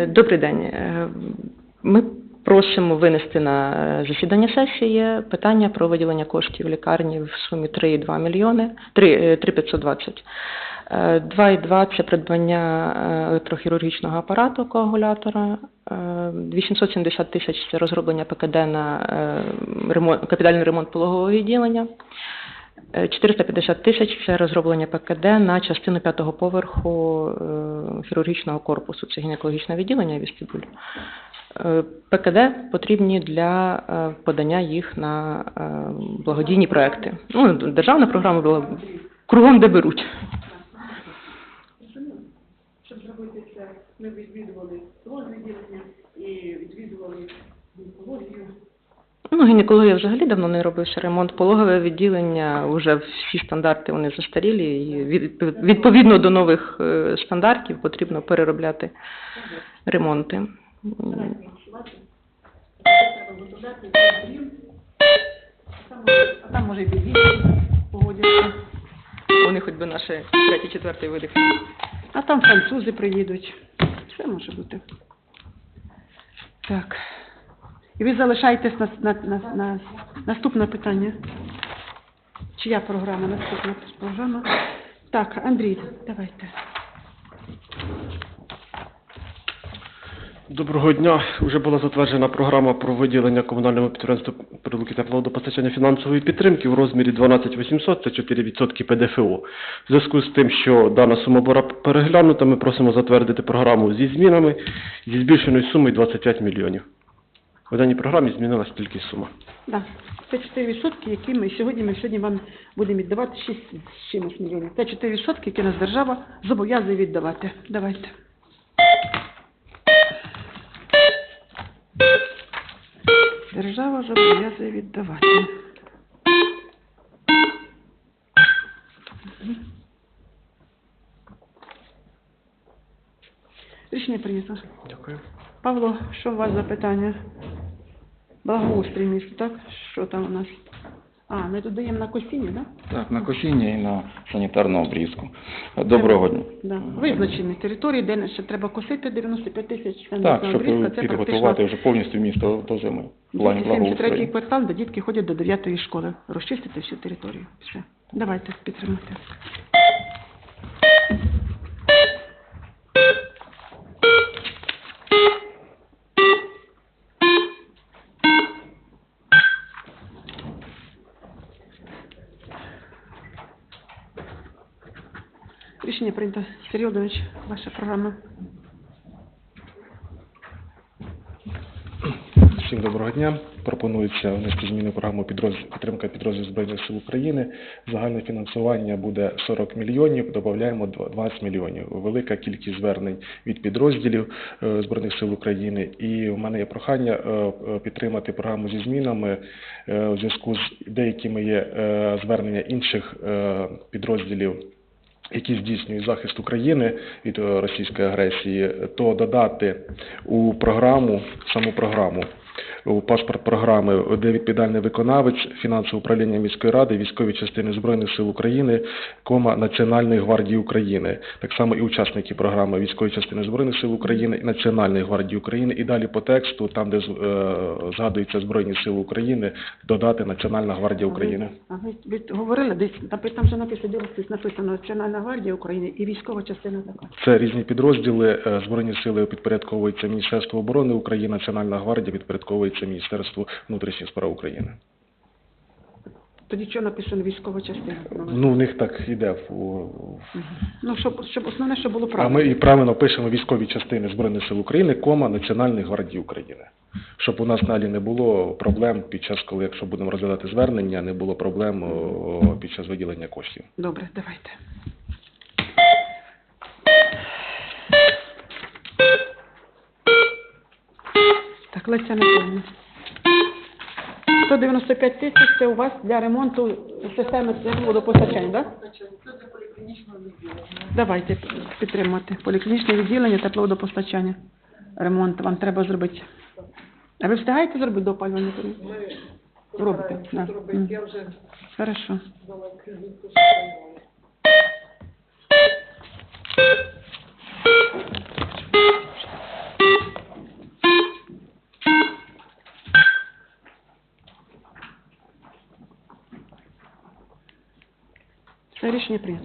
Е, Добрий день. Е, Ми просимо винести на е, засідання сесії питання про виділення коштів лікарні в сумі 3,2 мільйони, 3, е, 3,520. Е, 2,2 – це придбання електрохірургічного апарату коагулятора, е, 870 тисяч – це розроблення ПКД на ремонт, капітальний ремонт пологового відділення, 450 тисяч – це розроблення ПКД на частину п'ятого поверху е, хірургічного корпусу, це гінекологічне відділення і. Е, ПКД потрібні для е, подання їх на е, благодійні проекти. Ну, державна програма була кругом, де беруть. Щоб зробити це, ми відвідували розвідділення і відвідували гінекологію. Ну, гінекологія взагалі давно не робився ремонт. Пологове відділення, вже всі стандарти вони застарілі, і відповідно до нових е, стандартів потрібно переробляти ремонти. А там може- і підвізти погодяться. Вони хоч би наші третій, четвертий видих. А там французи приїдуть. Все може бути. Так. І ви залишаєтесь на, на, на, на наступне питання. Чия програма? Наступна програма. Так, Андрій, давайте. Доброго дня. Уже була затверджена програма про виділення комунальному підприємству «Прилуки тепловодопостачання фінансової підтримки в розмірі 12 800, це 4% ПДФО. В зв'язку з тим, що дана сума була переглянута, ми просимо затвердити програму зі змінами зі збільшеною сумою 25 мільйонів. В даній програмі змінилась тільки сума. Да. Це 4%, які ми сьогодні, ми сьогодні вам будемо віддавати 6 з чимось мільйонів. Це 4%, які нас держава зобов'язує віддавати. Давайте. Держава зобов'язує віддавати. Рішення прийнято. Дякую. Павло, що у вас за питання? Благоустрій міста, так? Що там у нас? А, ми тут даємо на косіння, так? Так, на косіння і на санітарну обрізку. Доброго дня. Да? Визначені території, де ще треба косити 95 тисяч Так, щоб обрізка. Це підготувати вже повністю місто до зими. В плані 273 квартал, де дітки ходять до 9 школи. Розчистити всю територію. Все. Давайте підтримати. Рішення прийнято. Сергій Володимирович, ваша програма. Всім доброго дня. Пропонується внести зміни в програму підтримка підрозділів Збройних сил України. Загальне фінансування буде 40 мільйонів, додаємо 20 мільйонів. Велика кількість звернень від підрозділів е, Збройних сил України. І в мене є прохання е, е, підтримати програму зі змінами у зв'язку з деякими є звернення інших підрозділів які здійснюють захист України від російської агресії, то додати у програму, саму програму, паспорт програми, де відповідальний виконавець, фінансове управління міської ради, військові частини Збройних сил України, кома Національної гвардії України. Так само і учасники програми військові частини Збройних сил України і Національної гвардії України. І далі по тексту, там, де е, згадуються Збройні Сили України, додати Національна гвардія України. А ви, ви говорили десь, там, вже написано, написано Національна гвардія України і військова частина така. Це різні підрозділи. Е, Збройні сили підпорядковуються Міністерству оборони України, Національна гвардія підпорядковується Міністерству внутрішніх справ України. Тоді що написано військова частина? Ну, в них так в- Ну, щоб, щоб основне, щоб було А ми і правильно пишемо військові частини Збройних сил України, кома Національної гвардії України. Щоб у нас далі не було проблем під час, коли якщо будемо розглядати звернення, не було проблем під час виділення коштів. Добре, давайте. Леся Анатоліївна. 195 тисяч це у вас для ремонту системи водопостачання, так? Давайте підтримати. Поліклінічне відділення тепловодопостачання. Ремонт вам треба зробити. А ви встигаєте зробити до опалювального періоду? Робите? Да. Хорошо. Це рішення прийнято.